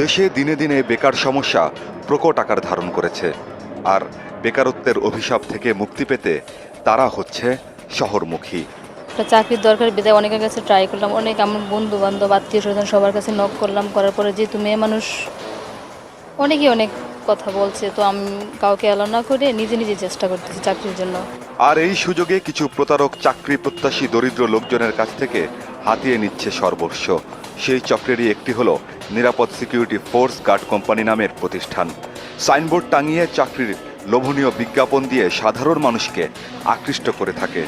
দেশে দিনে দিনে বেকার সমস্যা প্রকট আকার ধারণ করেছে। আর বেকারত্বের অভিশাপ থেকে মুক্তি পেতে তারা হচ্ছে শহরমুখী। চাকরির দরকার বিদায় অনেকের কাছে ট্রাই করলাম অনেক আমার বন্ধু বান্ধব আত্মীয় স্বজন সবার কাছে নক করলাম করার পরে যেহেতু মেয়ে মানুষ অনেকেই অনেক কথা বলছে তো আমি কাউকে অ্যালাউ না করে নিজে নিজে চেষ্টা করতেছি চাকরির জন্য। আর এই সুযোগে কিছু প্রতারক চাকরি প্রত্যাশী দরিদ্র লোকজনের কাছ থেকে হাতিয়ে নিচ্ছে সর্বস্ব। সেই চক্রেরই একটি হল নিরাপদ সিকিউরিটি ফোর্স গার্ড কোম্পানি নামের প্রতিষ্ঠান। সাইনবোর্ড টাঙিয়ে চাকরির লোভনীয় বিজ্ঞাপন দিয়ে সাধারণ মানুষকে আকৃষ্ট করে থাকে।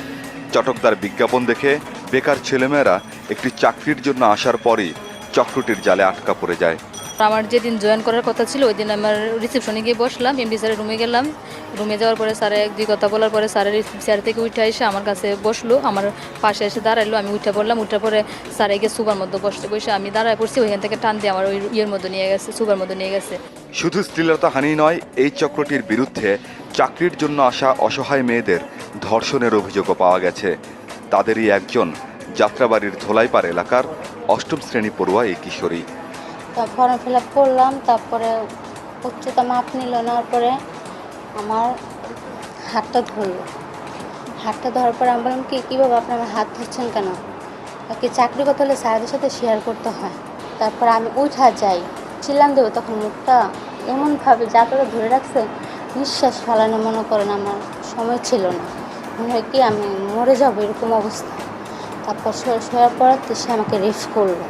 চটকদার বিজ্ঞাপন দেখে বেকার ছেলেমেয়েরা একটি চাকরির জন্য আসার পরই চক্রটির জালে আটকা পড়ে যায়। আমার যেদিন জয়েন করার কথা ছিল ওই দিন আমার রিসেপশনে গিয়ে বসলাম এমডি স্যারের রুমে গেলাম। রুমে যাওয়ার পরে স্যারে দুই কথা বলার পরে স্যারের চেয়ার থেকে উঠে এসে আমার কাছে বসল, আমার পাশে এসে দাঁড়াইলো আমি উঠে পড়লাম উঠে পরে স্যারে গিয়ে সুপার মধ্যে বসতে বসে আমি দাঁড়ায় পড়ছি, ওইখান থেকে টান দিয়ে আমার ওই ইয়ের মধ্যে নিয়ে গেছে, সুপার মধ্যে নিয়ে গেছে। শুধু শ্লীলতা হানি নয়, এই চক্রটির বিরুদ্ধে চাকরির জন্য আসা অসহায় মেয়েদের ধর্ষণের অভিযোগও পাওয়া গেছে। তাদেরই একজন যাত্রাবাড়ির ধোলাইপাড় এলাকার অষ্টম শ্রেণি পড়ুয়া এই কিশোরী। তা ফর্ম ফিল আপ করলাম, তারপরে উচ্চতা মাপ নিল, নেওয়ার পরে আমার হাতটা ধরলো। হাতটা ধরার পরে আমি বললাম, কি কীভাবে আপনি আমার হাত ধরছেন কেন? কি চাকরি করতে হলে স্যারদের সাথে শেয়ার করতে হয়। তারপর আমি উঠা যাই, চিল্লান দেবো, তখন মুখটা এমনভাবে যা করে ধরে রাখছে, নিঃশ্বাস ফেলানো মনে করেন আমার সময় ছিল না। মনে হয় কি, আমি মরে যাব এরকম অবস্থা। তারপর শোয়ার পর সে আমাকে রেস্ট করল।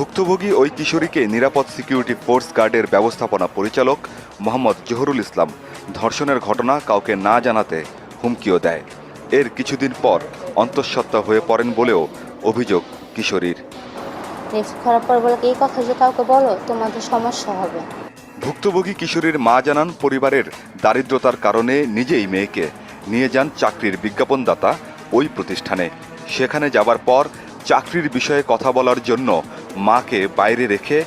ভুক্তভোগী ওই কিশোরীকে নিরাপদ সিকিউরিটি ফোর্স গার্ডের ব্যবস্থাপনা পরিচালক মোহাম্মদ জহুরুল ইসলাম ধর্ষণের ঘটনা কাউকে না জানাতে হুমকিও দেয়। এর কিছুদিন পর অন্তঃসত্ত্বা হয়ে পড়েন বলেও অভিযোগ কিশোরীর। রেস্ট পর বলে এই কথা যে কাউকে বলো? তোমাদের সমস্যা হবে। ভুক্তভোগী কিশোরীর মা জানান পরিবারের দারিদ্রতার কারণে নিজেই মেয়েকে নিয়ে যান চাকরির বিজ্ঞাপনদাতা ওই প্রতিষ্ঠানে। সেখানে যাবার পর চাকরির বিষয়ে কথা বলার জন্য মাকে বাইরে রেখে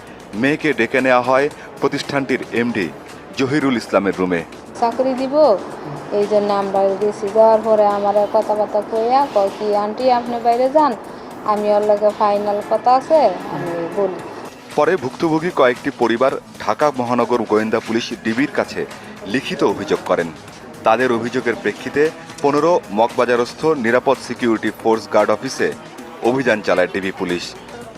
মেয়েকে ডেকে নেওয়া হয় প্রতিষ্ঠানটির এমডি জহিরুল ইসলামের রুমে। চাকরি দিব এই জন্য আমরা গেছি। যাওয়ার পরে আমার কথাবার্তা কইয়া কয় কি আন্টি আপনি বাইরে যান আমি ওর লগে ফাইনাল কথা আছে আমি বলি। পরে ভুক্তভোগী কয়েকটি পরিবার ঢাকা মহানগর গোয়েন্দা পুলিশ ডিবির কাছে লিখিত অভিযোগ করেন। তাদের অভিযোগের প্রেক্ষিতে পনেরো মগবাজারস্থ নিরাপদ সিকিউরিটি ফোর্স গার্ড অফিসে অভিযান চালায় ডিবি পুলিশ।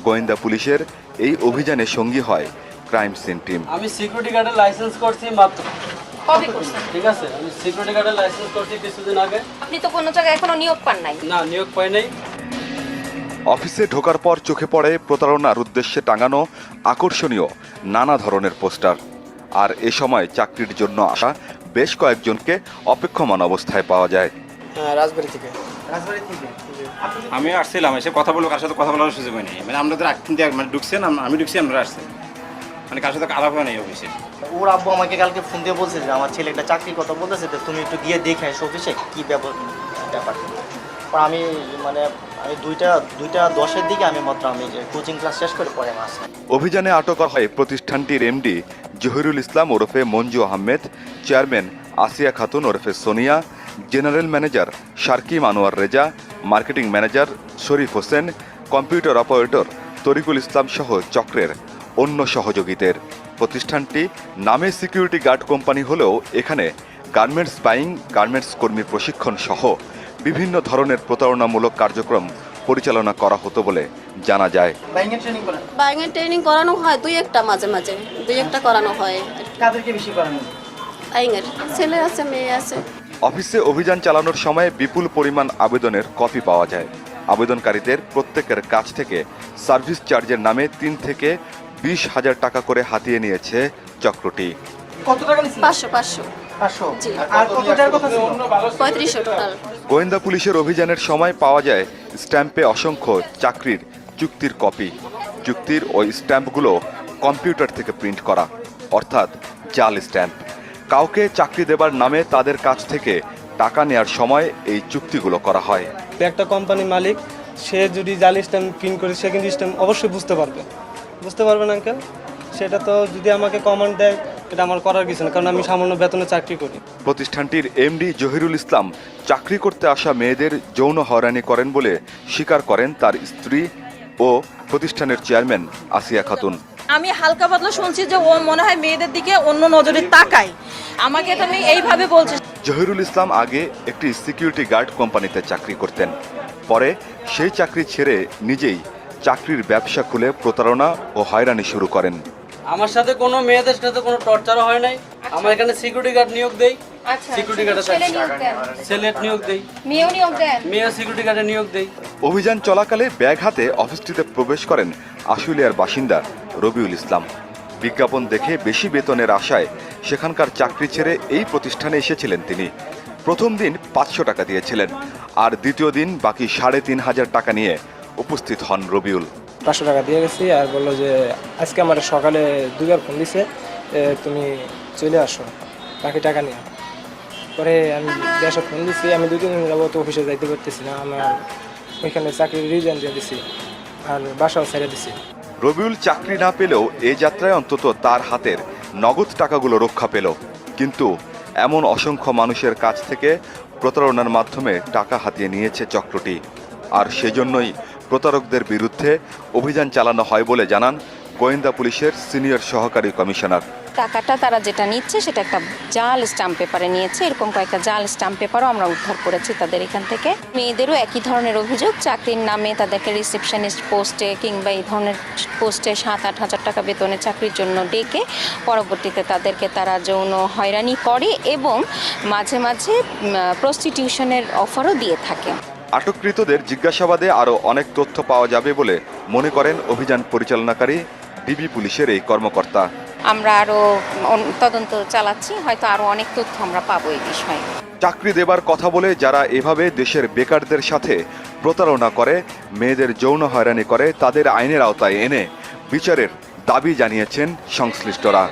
গোয়েন্দা পুলিশের এই অভিযানে সঙ্গী হয় ক্রাইম সিন টিম। আমি সিকিউরিটি গার্ডের লাইসেন্স করছি মাত্র। ঠিক আছে আমি সিকিউরিটি গার্ডের লাইসেন্স করছি কিছুদিন আগে। আপনি তো কোনো জায়গায় এখনও নিয়োগ পান নাই। না নিয়োগ পাই নাই। অফিসে ঢোকার পর চোখে পড়ে প্রতারণার উদ্দেশ্যে টাঙানো আকর্ষণীয় নানা ধরনের পোস্টার। আর এ সময় চাকরির জন্য আসা বেশ কয়েকজনকে অপেক্ষমান অবস্থায় পাওয়া যায়। রাজবাড়ি থেকে? আমি আসছিলাম এসে কথা বলব কার সাথে কথা বলার সুযোগ হয়নি মানে আপনাদের কিন্তু মানে ঢুকছেন আম- আমি ঢুকছি আমরা আসছেন মানে কার সাথে আলাপ হয় নাই অফিসে। ওর আব্বু আমাকে কালকে ফোন দিয়ে বলছে যে আমার ছেলে একটা চাকরির কথা বলতেছে তো তুমি একটু গিয়ে দেখে এসো অফিসে কী ব্যাপার ব্যাপার? পর আমি মানে আমি দুইটা দুইটা দশের দিকে আমি মাত্র আমি কোচিং ক্লাস শেষ করে পরে আসলাম অভিযানে আটক করা হয় প্রতিষ্ঠানটির এমডি জহিরুল ইসলাম ওরফে মঞ্জু আহমেদ চেয়ারম্যান আসিয়া খাতুন ওরফে Sonia general manager সার্কিম Anwar Reza marketing manager Sharif Hossain computer operator Tarikul Islam সহ চক্রের অন্য সহযোগীদের। প্রতিষ্ঠানটি নামে সিকিউরিটি গার্ড কোম্পানি হলেও এখানে গার্মেন্টস বাইং গার্মেন্টস কর্মী প্রশিক্ষণ সহ বিভিন্ন ধরনের প্রতারণামূলক কার্যক্রম পরিচালনা করা হতো বলে জানা যায়। করেন? বাইঙের ট্রেনিং করানো হয় দুই একটা মাঝে মাঝে দুই একটা করানো হয়। কাদেরকে বেশি করানো? বাইঙের ছেলে আছে মেয়ে আছে। অফিসে অভিযান চালানোর সময় বিপুল পরিমাণ আবেদনের কপি পাওয়া যায়। আবেদনকারীদের প্রত্যেকের কাছ থেকে সার্ভিস চার্জের নামে তিন থেকে বিশ হাজার টাকা করে হাতিয়ে নিয়েছে চক্রটি। কত টাকা পাঁচশো পাঁচশো। গোয়েন্দা পুলিশের অভিযানের সময় পাওয়া যায় স্ট্যাম্পে অসংখ্য চাকরির চুক্তির কপি। চুক্তির ওই স্ট্যাম্পগুলো কম্পিউটার থেকে প্রিন্ট করা অর্থাৎ জাল স্ট্যাম্প। কাউকে চাকরি দেবার নামে তাদের কাছ থেকে টাকা নেয়ার সময় এই চুক্তিগুলো করা হয়। একটা কোম্পানির মালিক সে যদি জালি স্ট্যাম্প প্রিন্ট করে সে কিন্তু স্ট্যাম্প অবশ্যই বুঝতে পারবে। বুঝতে পারবেন আঙ্কেল? সেটা তো যদি আমাকে কমান্ড দেয় এটা আমার করার কিছু না কারণ আমি সামান্য বেতনে চাকরি করি। প্রতিষ্ঠানটির এমডি জহিরুল ইসলাম চাকরি করতে আসা মেয়েদের যৌন হয়রানি করেন বলে স্বীকার করেন তার স্ত্রী ও প্রতিষ্ঠানের চেয়ারম্যান আসিয়া খাতুন। আমি হালকা পাতলা শুনছি যে ও মনে হয় মেয়েদের দিকে অন্য নজরে তাকায়। আমাকে তুমি এইভাবে বলছিস জহিরুল ইসলাম আগে একটি সিকিউরিটি গার্ড কোম্পানিতে চাকরি করতেন। পরে সেই চাকরি ছেড়ে নিজেই চাকরির ব্যবসা খুলে প্রতারণা ও হয়রানি শুরু করেন। আমার সাথে কোনো মেয়েদের সাথে কোনো টর্চারও হয় নাই। আমার এখানে সিকিউরিটি গার্ড নিয়োগ দেই। সিকিউরিটি গার্ডের সেলেট নিয়োগ দেই। মেয়েও নিয়োগ দেন। মেয়ে সিকিউরিটি গার্ডে নিয়োগ দেই। অভিযান চলাকালে ব্যাগ হাতে অফিসটিতে প্রবেশ করেন আশুলিয়ার বাসিন্দা রবিউল ইসলাম। বিজ্ঞাপন দেখে বেশি বেতনের আশায় সেখানকার চাকরি ছেড়ে এই প্রতিষ্ঠানে এসেছিলেন তিনি। প্রথম দিন পাঁচশো টাকা দিয়েছিলেন, আর দ্বিতীয় দিন বাকি সাড়ে তিন হাজার টাকা নিয়ে উপস্থিত হন রবিউল। পাঁচশো টাকা দিয়ে গেছি, আর বলল যে, আজকে আমার সকালে দুবার ফোন দিছে তুমি চলে আসো, বাকি টাকা নিয়ে পরে আমি দেশে ফোন দিছি, আমি দুই তিন দিন যাব তো অফিসে যাইতে পারতেছি না, আমার ওইখানে চাকরির রিজাইন দিয়ে দিছি। আর বাসাও ছেড়ে দিছি। রবিউল চাকরি না পেলেও এ যাত্রায় অন্তত তার হাতের নগদ টাকাগুলো রক্ষা পেল। কিন্তু এমন অসংখ্য মানুষের কাছ থেকে প্রতারণার মাধ্যমে টাকা হাতিয়ে নিয়েছে চক্রটি। আর সেজন্যই প্রতারকদের বিরুদ্ধে অভিযান চালানো হয় বলে জানান গোয়েন্দা পুলিশের সিনিয়র সহকারী কমিশনার। টাকাটা তারা যেটা নিচ্ছে সেটা একটা জাল স্টাম্প পেপারে নিয়েছে। এরকম কয়েকটা জাল স্টাম্প পেপারও আমরা উদ্ধার করেছি তাদের এখান থেকে। মেয়েদেরও একই ধরনের অভিযোগ চাকরির নামে তাদেরকে রিসেপশনিস্ট পোস্টে কিংবা এই ধরনের পোস্টে সাত আট হাজার টাকা বেতনে চাকরির জন্য ডেকে পরবর্তীতে তাদেরকে তারা যৌন হয়রানি করে এবং মাঝে মাঝে প্রস্টিটিউশনের অফারও দিয়ে থাকে। আটককৃতদের জিজ্ঞাসাবাদে আরও অনেক তথ্য পাওয়া যাবে বলে মনে করেন অভিযান পরিচালনাকারী ডিবি পুলিশের এই কর্মকর্তা। আমরা আরও তদন্ত চালাচ্ছি হয়তো আরও অনেক তথ্য আমরা পাবো এই বিষয়ে। চাকরি দেবার কথা বলে যারা এভাবে দেশের বেকারদের সাথে প্রতারণা করে মেয়েদের যৌন হয়রানি করে তাদের আইনের আওতায় এনে বিচারের দাবি জানিয়েছেন সংশ্লিষ্টরা।